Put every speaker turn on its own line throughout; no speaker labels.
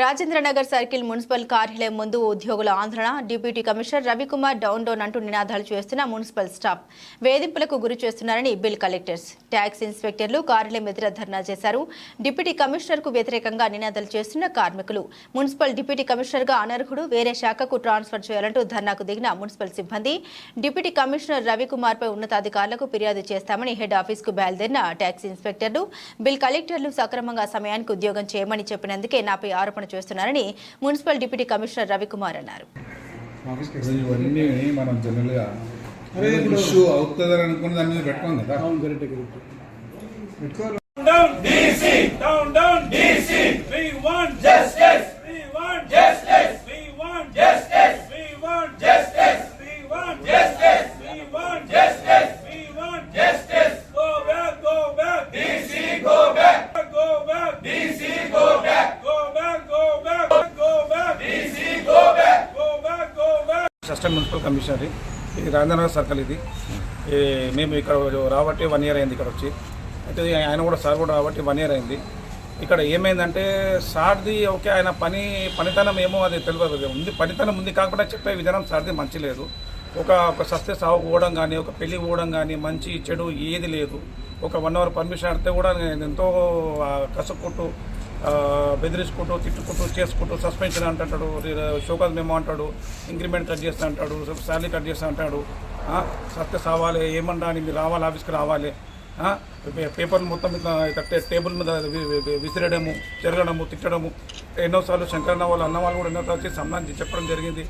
Rajendranagar circle municipal కార్యాలయం ముందు ఉద్యోగుల ఆందోళన. Deputy commissioner Ravikumar down down అంటూ నినాదాలు చేస్తున్న మున్సిపల్ స్టాఫ్. వేధింపులకు గురి చేస్తున్నారని బిల్ కలెక్టర్స్. ట్యాక్స్ ఇన్స్పెక్టర్లు కార్యాలయం ఎదుర ధర్నా చేశారు. డిప్యూటీ కమిషనర్కు వ్యతిరేకంగా నినాదాలు చేస్తున్న కార్మికులు. మున్సిపల్ డిప్యూటీ కమిషనర్గా అనర్హుడు వేరే శాఖకు ట్రాన్స్ఫర్ చేయాలంటూ ధర్నాకు దిగిన మున్సిపల్ సిబ్బంది. డిప్యూటీ కమిషనర్ రవికుమార్ పై ఉన్నతాధికారులకు ఫిర్యాదు చేస్తామని హెడ్ ఆఫీస్కు బయలుదేరిన ట్యాక్స్ ఇన్స్పెక్టర్లు బిల్ కలెక్టర్లు సక్రమంగా సమయానికి ఉద్యోగం చేయమని చెప్పినందుకే నాపై ఆరోపణ చేస్తున్నారని మున్సిపల్ డిప్యూటీ కమిషనర్ రవికుమార్ అన్నారు.
ఇవన్నీ మనం జనరల్గా ఇష్యూ అవుతుందని అనుకుని దాని మీద పెట్టుకోం కదా.
down.
అసిస్టెంట్ మున్సిపల్ కమిషనర్ ఇది రాజేంద్రనగర్ సర్కిల్ ఇది. మేము ఇక్కడ రాబట్టి వన్ ఇయర్ అయింది ఇక్కడ వచ్చి. అయితే ఆయన కూడా సార్ కూడా రాబట్టి వన్ ఇయర్ అయింది. ఇక్కడ ఏమైందంటే సార్ది ఓకే ఆయన పని పనితనం ఏమో అది తెలియదు. ఉంది పనితనం ఉంది కాకుండా చెప్పే విధానం సార్ది మంచి లేదు. ఒక ఒక సస్తే సాగు పోవడం కానీ ఒక పెళ్ళి పోవడం కానీ మంచి చెడు ఏది లేదు. ఒక వన్ అవర్ పర్మిషన్ అడితే కూడా నేను ఎంతో ఆ, కసుక్కుంటూ బెదిరించుకుంటూ తిట్టుకుంటూ చేసుకుంటూ సస్పెన్షన్ అంటాడు షోకాజ్ మేము అంటాడు. ఇంక్రిమెంట్ కట్ చేస్తా అంటాడు. శాలరీ కట్ చేస్తా అంటాడు. సత్య సావాలి ఏమన్నా అని మీరు రావాలి ఆఫీస్కి రావాలి. పేపర్లు మొత్తం టేబుల్ మీద విసిరడము తిరగడము తిట్టడము. ఎన్నోసార్లు శంకరన్న వాళ్ళు అన్న వాళ్ళు కూడా ఎన్నోసార్లు వచ్చి సంబంధించి చెప్పడం జరిగింది.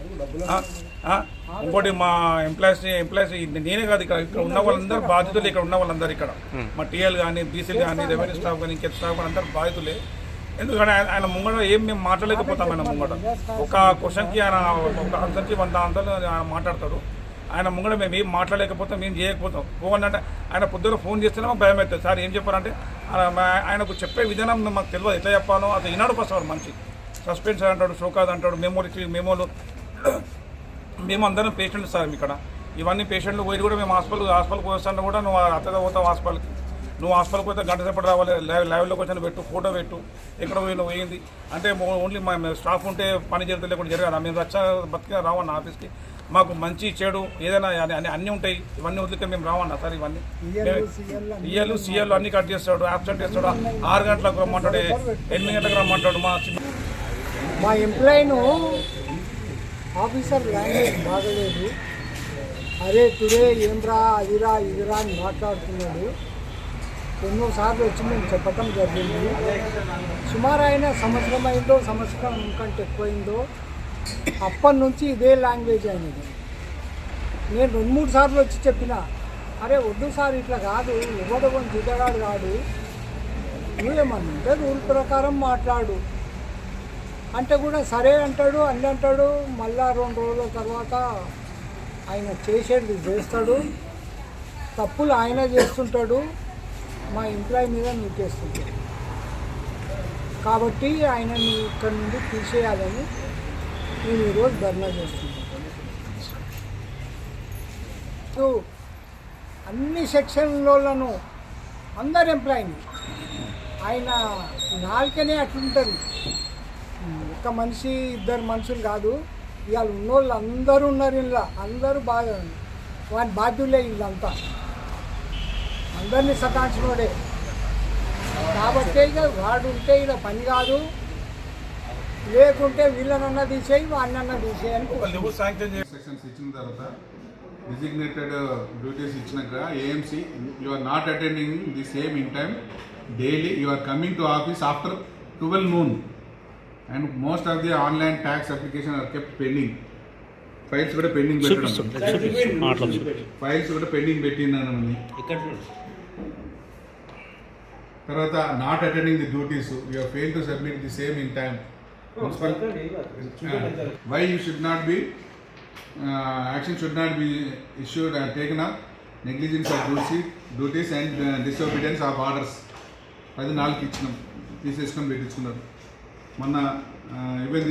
ఇంకోటి మా ఎంప్లాయీస్ ఎంప్లాయీస్ నేనే కాదు ఇక్కడ ఇక్కడ ఉన్న వాళ్ళందరూ బాధితులు ఇక్కడ ఉన్న వాళ్ళందరూ ఇక్కడ. మా టీఎల్ కానీ బీసీలు కానీ రెవెన్యూ స్టాఫ్ కానీ ఇంకెట్ స్టాఫ్ కానీ అందరూ బాధితులే. ఎందుకంటే ఆయన- ఆయన ముంగడ ఏం మేము మాట్లాడలేకపోతాం ఆయన ముంగడ ఒక క్వశ్చన్కి ఆయన ఒక ఆన్సర్కి వంద ఆన్సర్లు ఆయన మాట్లాడతాడు. ఆయన ముంగడ మేము ఏం మాట్లాడలేకపోతాం ఏం చేయకపోతాం. పోవనంటే ఆయన పొద్దున ఫోన్ చేస్తేనే మాకు భయం అవుతుంది. సార్ ఏం చెప్పారంటే ఆయన- ఆయనకు చెప్పే విధానం మాకు తెలియదు. ఎట్లా చెప్పాలో అది ఈనాడు ఫస్ట్ వాడు మంచి సస్పెన్స్ అంటాడు షోకాజ్ అంటాడు మెమోరీ మెమోలు మేము అందరం పేషెంట్లు సార్ ఇక్కడ. ఇవన్నీ పేషెంట్లు పోయి కూడా మేము హాస్పిటల్ హాస్పిటల్కి వస్తాను కూడా నువ్వు అత్తగా పోతావు హాస్పిటల్కి నువ్వు హాస్పిటల్కి పోతే గంట సేపటి రావాలి లైవ్ లైవ్లోకి వచ్చిన పెట్టు ఫోటో పెట్టు ఎక్కడ పోయి నువ్వు పోయింది అంటే ఓన్లీ మా స్టాఫ్ ఉంటే పని జరిగితే లేకుండా జరగాలి మేము రచ్చ బతికే రావన్న ఆఫీస్కి. మాకు మంచి చెడు ఏదైనా అని- అని అన్నీ ఉంటాయి. ఇవన్నీ వదిలితే మేము రావన్నా సార్ ఇవన్నీ. ఇయ్యలు సీఎల్ అన్ని కట్ చేస్తాడు యాబ్సెంట్ చేస్తాడు. ఆరు గంటలకు రమ్మంటాడు ఎనిమిది గంటలకు రమ్మంటాడు మా
మా ఎంప్లాయీను ఆఫీసర్ లాంగ్వేజ్ బాగలేదు. అరే టుడే ఏంరా అదిరా ఇదిరా అని మాట్లాడుతున్నాడు. ఎన్నోసార్లు వచ్చి మేము చెప్పటం జరిగింది. సుమారు అయినా సంవత్సరం అయిందో సంవత్సరం కంటే ఎక్కువైందో అప్పటి నుంచి ఇదే లాంగ్వేజ్ అయినది. నేను రెండు మూడు సార్లు వచ్చి చెప్పిన అరే వద్దు సార్ ఇట్లా కాదు ఎవడో కొంచెం జిగగాడు కాదు. నువ్వేమన్నా రూల్ ప్రకారం మాట్లాడు. అంటే కూడా సరే అంటాడు అన్నీ అంటాడు. మళ్ళా రెండు రోజుల తర్వాత ఆయన చేసేది చేస్తాడు. తప్పులు ఆయన చేస్తుంటాడు. మా ఎంప్లాయీ మీద నూకేస్తుంటాడు కాబట్టి ఆయనని ఇక్కడ నుండి తీసేయాలని నేను ఈరోజు ధర్నా చేస్తున్నాను. సో, అన్ని సెక్షన్లలోనూ అందరు ఎంప్లాయీని ఆయన నాలుకనే అట్లుంటుంది ఒక మనిషి ఇద్దరు మనుషులు కాదు ఇవాళ ఉన్నోళ్ళు అందరూ ఉన్నారు ఇలా అందరూ బాగా వాని బాధ్యులే వీళ్ళంతా అందరినీ సతాంచినోడే కాబట్టే ఇక వాడు ఉంటే ఇలా పని కాదు. లేకుంటే వీళ్ళనన్నా తీసేయి వాడినన్నా తీసేయి అని
ఒక లివ్ శాంక్షన్ చేసి
సెక్షన్స్ ఇచ్చిన తర్వాత డిజిగ్నేటెడ్ డ్యూటీస్ ఇచ్చినాక AMC you are not attending the same in time daily you are coming to office after twelve noon and most of the online tax application are kept pending files కూడా pending files కూడా pending పెట్టినాను తర్వాత not attending the duties you fail to submit the same in time municipal why you should not be action should not be issued and taken up negligence of duty duties and disobedience of orders పది నాలుగు ఇచ్చినాం. తీసేసుకొని పెట్టించుకున్నారు. మొన్న even